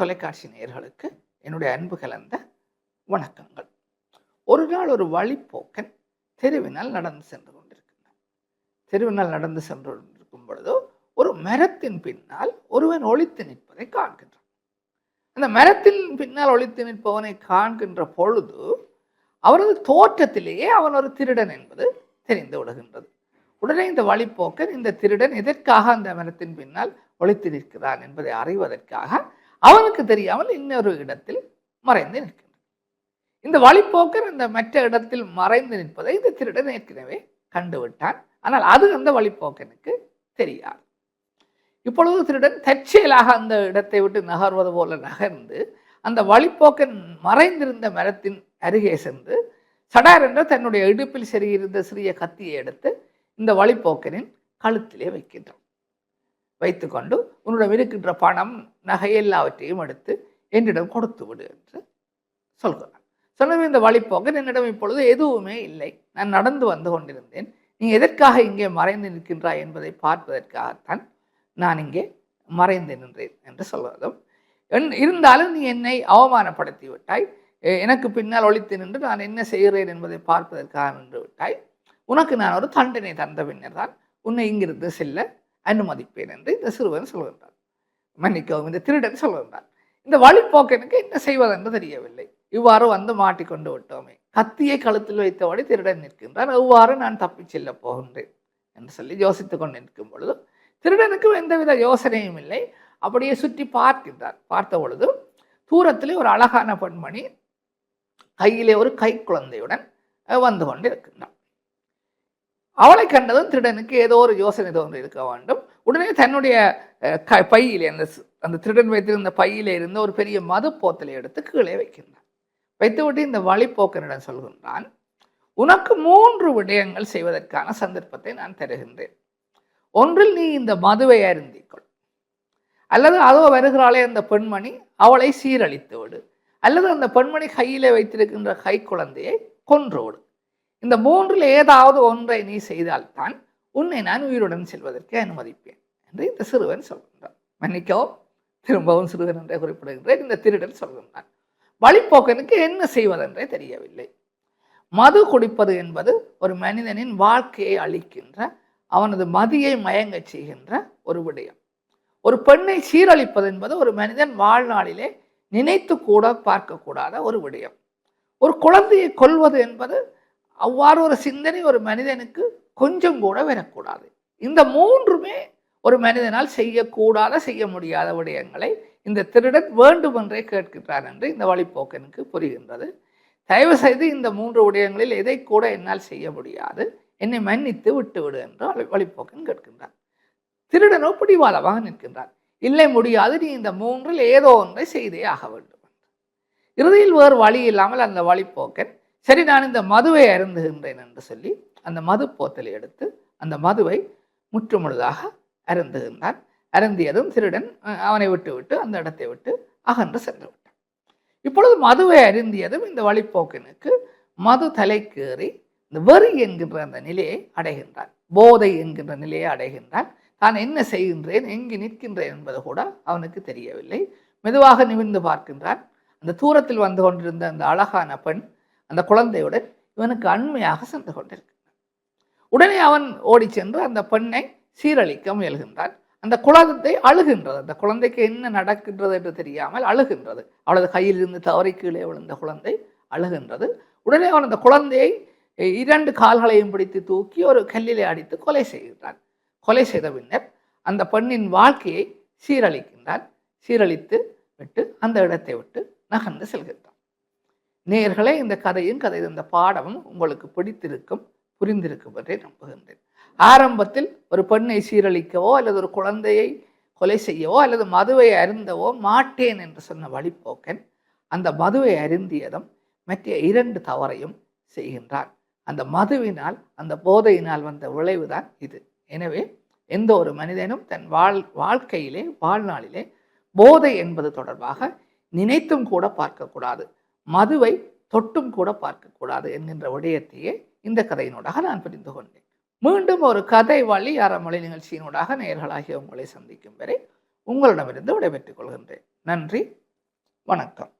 தொலைக்காட்சி நேயர்களுக்கு என்னுடைய அன்பு கலந்த வணக்கங்கள். ஒரு நாள் ஒரு வழிப்போக்கன் தெருவினால் நடந்து சென்று கொண்டிருக்கின்றான். தெருவினால் நடந்து சென்று கொண்டிருக்கும் பொழுதோ ஒரு மரத்தின் பின்னால் ஒருவன் ஒழித்து நிற்பதை காண்கின்றான். அந்த மரத்தின் பின்னால் ஒளித்து நிற்பவனை காண்கின்ற பொழுது அவரது தோற்றத்திலேயே அவன் ஒரு திருடன் என்பது தெரிந்து விடுகின்றது. உடனே இந்த வழிப்போக்கன் இந்த திருடன் எதற்காக அந்த மரத்தின் பின்னால் ஒழித்து நிற்கிறான் என்பதை அறிவதற்காக அவனுக்கு தெரியாமல் இன்னொரு இடத்தில் மறைந்து நிற்கின்றான் இந்த வழிப்போக்கன் இந்த மற்ற இடத்தில் மறைந்து நிற்பதை இந்த திருடன் ஏற்கனவே கண்டுவிட்டான். ஆனால் அது அந்த வழிப்போக்கனுக்கு தெரியாது. இப்பொழுது திருடன் தற்செயலாக அந்த இடத்தை விட்டு நகர்வது போல நகர்ந்து அந்த வழிப்போக்கன் மறைந்திருந்த மரத்தின் அருகே சென்று சடார் என்ற தன்னுடைய இடுப்பில் செருகியிருந்த சிறிய கத்தியை எடுத்து இந்த வழிப்போக்கனின் கழுத்திலே வைக்கின்றான். வைத்துக்கொண்டு உன்னிடம் இருக்கின்ற பணம் நகை எல்லாவற்றையும் எடுத்து என்னிடம் கொடுத்து விடு என்று சொல்கிறான் சொன்னது இந்த வழிப்போக்கு என்னிடம் இப்பொழுது எதுவுமே இல்லை. நான் நடந்து வந்து கொண்டிருந்தேன். நீ எதற்காக இங்கே மறைந்து நிற்கின்றாய் என்பதை பார்ப்பதற்காகத்தான் நான் இங்கே மறைந்து நின்றேன் என்று சொல்வதும் என்- இருந்தாலும் நீ என்னை அவமானப்படுத்தி விட்டாய். எனக்கு பின்னால் ஒழித்து நின்று நான் என்ன செய்கிறேன் என்பதை பார்ப்பதற்காக நின்று விட்டாய். உனக்கு நான் ஒரு தண்டனை தந்த பின்னர் தான் உன்னை இங்கிருந்து செல்ல அனுமதிப்பேன் என்று இந்த சிறுவன் சொல்கின்றான். மன்னிக்கவும் இந்த திருடன் சொல்கின்றான். இந்த வழிப்போக்கனுக்கு என்ன செய்வதென்று தெரியவில்லை. இவ்வாறு வந்து மாட்டிக்கொண்டு விட்டோமே. கத்தியை கழுத்தில் வைத்தபடி திருடன் நிற்கின்றான். அவ்வாறு நான் தப்பிச் செல்ல போகின்றேன் என்று சொல்லி யோசித்து கொண்டு நிற்கும் பொழுது திருடனுக்கும் எந்தவித யோசனையும் இல்லை. அப்படியே சுற்றி பார்க்கின்றார். பார்த்த பொழுது தூரத்திலே ஒரு அழகான பெண்மணி கையிலே ஒரு கை குழந்தையுடன் வந்து கொண்டு இருக்கின்றான் அவளை கண்டதும் திருடனுக்கு ஏதோ ஒரு யோசனை தோன்று இருக்க வேண்டும். உடனே தன்னுடைய க- பையில் அந்த அந்த திருடன் வைத்திருந்த பையில் இருந்த ஒரு பெரிய மது போத்தலை எடுத்து கீழே வைக்கின்றான். வைத்துவிட்டு இந்த வழிப்போக்கனிடம் சொல்கின்றான் உனக்கு மூன்று விடயங்கள் செய்வதற்கான சந்தர்ப்பத்தை நான் தருகின்றேன். ஒன்றில் நீ இந்த மதுவை அருந்திக்கொள். அல்லது அதோ வருகிறாளே அந்த பெண்மணி அவளை சீரழித்து விடு. அல்லது அந்த பெண்மணி கையிலே வைத்திருக்கின்ற கை குழந்தையை கொன்று விடு. இந்த மூன்றில் ஏதாவது ஒன்றை நீ செய்தால்தான் உன்னை நான் உயிருடன் செல்வதற்கு அனுமதிப்பேன் என்று இந்த சிறுவன் சொல்கின்றான். மன்னிக்கவும் திரும்பவும் சிறுவன் என்றே குறிப்பிடுகின்றேன். இந்த திருடன் சொல்கின்றான். வழிப்போக்கனுக்கு என்ன செய்வதென்றே தெரியவில்லை. மது குடிப்பது என்பது ஒரு மனிதனின் வாழ்க்கையை அளிக்கின்ற அவனது மதியை மயங்கச் செய்கின்ற ஒரு விடயம். ஒரு பெண்ணை சீரழிப்பது என்பது ஒரு மனிதன் வாழ்நாளிலே நினைத்து கூட பார்க்கக்கூடாத ஒரு விடயம். ஒரு குழந்தையை கொல்வது என்பது அவ்வாறு ஒரு சிந்தனை ஒரு மனிதனுக்கு கொஞ்சம் கூட வரக்கூடாது. இந்த மூன்றுமே ஒரு மனிதனால் செய்யக்கூடாத செய்ய முடியாத விடயங்களை இந்த திருடன் வேண்டுமென்றே கேட்கின்றார் என்று இந்த வழிப்போக்கனுக்கு புரிகின்றது. தயவு செய்து இந்த மூன்று விடயங்களில் எதை கூட என்னால் செய்ய முடியாது. என்னை மன்னித்து விட்டுவிடு என்று வழி- வழிப்போக்கன் கேட்கின்றான் திருடனோ பிடிவாதமாக நிற்கின்றான் இல்லை முடியாது. நீ இந்த மூன்றில் ஏதோ ஒன்றை செய்தே ஆக வேண்டும். இறுதியில் வேறு வழி இல்லாமல் அந்த வழிப்போக்கன் சரி நான் இந்த மதுவை அருந்துகின்றேன் என்று சொல்லி அந்த மது போத்தலை எடுத்து அந்த மதுவை முற்றுமுழுதாக அருந்துகின்றான். அருந்தியதும் திருடன் அவனை விட்டு விட்டு அந்த இடத்தை விட்டு அகன்று சென்று விட்டான். இப்பொழுது மதுவை அருந்தியதும் இந்த வழிப்போக்கனுக்கு மது தலைக்கேறி இந்த வெறி என்கின்ற அந்த நிலையை அடைகின்றான். போதை என்கின்ற நிலையை அடைகின்றான். தான் என்ன செய்கின்றேன்? எங்கு நிற்கின்றேன்? என்பது கூட அவனுக்கு தெரியவில்லை. மெதுவாக நிமிர்ந்து பார்க்கின்றான். அந்த தூரத்தில் வந்து கொண்டிருந்த அந்த அழகான பெண் அந்த குழந்தையுடன் இவனுக்கு அண்மையாக சென்று கொண்டிருக்கின்றான் உடனே அவன் ஓடிச் சென்று அந்த பெண்ணை சீரழிக்க முயல்கின்றான். அந்த குழந்தை அழுகின்றது. அந்த குழந்தைக்கு என்ன நடக்கின்றது என்று தெரியாமல் அழுகின்றது. அவளது கையில் இருந்து தவறி கீழே விழுந்த குழந்தை அழுகின்றது. உடனே அவன் அந்த குழந்தையை இரண்டு கால்களையும் பிடித்து தூக்கி ஒரு கல்லிலே அடித்து கொலை செய்கின்றான். கொலை செய்த பின்னர் அந்த பெண்ணின் வாழ்க்கையை சீரழிக்கின்றான். சீரழித்து விட்டு அந்த இடத்தை விட்டு நகர்ந்து செல்கின்றான். நேர்களே இந்த கதையும் கதை இந்த பாடமும் உங்களுக்கு பிடித்திருக்கும் புரிந்திருக்கும் என்றே நம்புகின்றேன். ஆரம்பத்தில் ஒரு பெண்ணை சீரழிக்கவோ அல்லது ஒரு குழந்தையை கொலை செய்யவோ அல்லது மதுவை அருந்தவோ மாட்டேன் என்று சொன்ன வழிப்போக்கன் அந்த மதுவை அருந்தியதும் மற்ற இரண்டு தவறையும் செய்கின்றான். அந்த மதுவினால் அந்த போதையினால் வந்த விளைவுதான் இது. எனவே எந்த ஒரு மனிதனும் தன் வாழ் வாழ்க்கையிலே வாழ்நாளிலே போதை என்பது தொடர்பாக நினைத்தும் கூட பார்க்கக்கூடாது. மதுவை தொட்டும் கூட பார்க்கக்கூடாது என்கின்ற விடயத்தையே இந்த கதையினூடாக நான் புரிந்து கொண்டேன். மீண்டும் ஒரு கதை வழி அறமொழி நிகழ்ச்சியினூடாக நேர்களாகிய உங்களை சந்திக்கும் வரை உங்களிடமிருந்து விடைபெற்றுக் கொள்கின்றேன். நன்றி. வணக்கம்.